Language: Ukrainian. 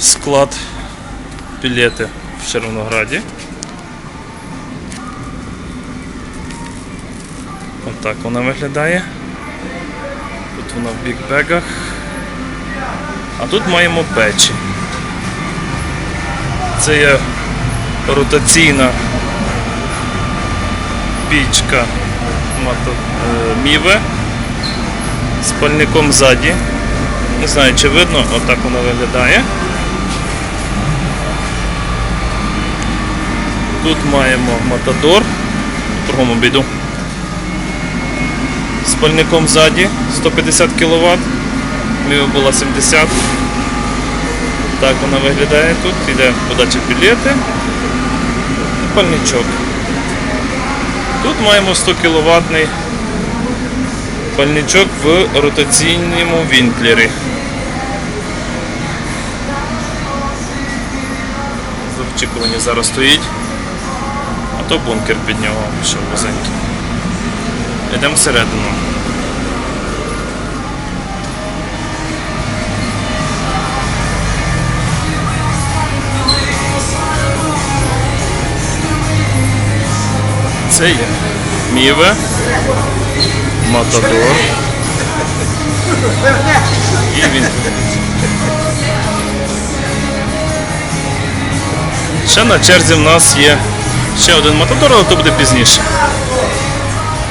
склад пілети в Червонограді. Отак вона виглядає. Тут вона в бікбегах. А тут маємо печі. Це є ротаційна пічка е, Міве з пальником ззаді. Не знаю, чи видно, отак вона виглядає. Тут маємо Матадор, другому біду. З пальником ззаді 150 кВт. Міва була 70. Так вона виглядає тут. Йде подача білети. І пальничок. Тут маємо 100 кВт пальничок в ротаційному вінклері. В зараз стоїть. То бункер під нього пішов вузенький. Йдемо всередину. Це є Міве, Матадор. І він. Ще на черзі в нас є ще один Матадор, але то буде пізніше.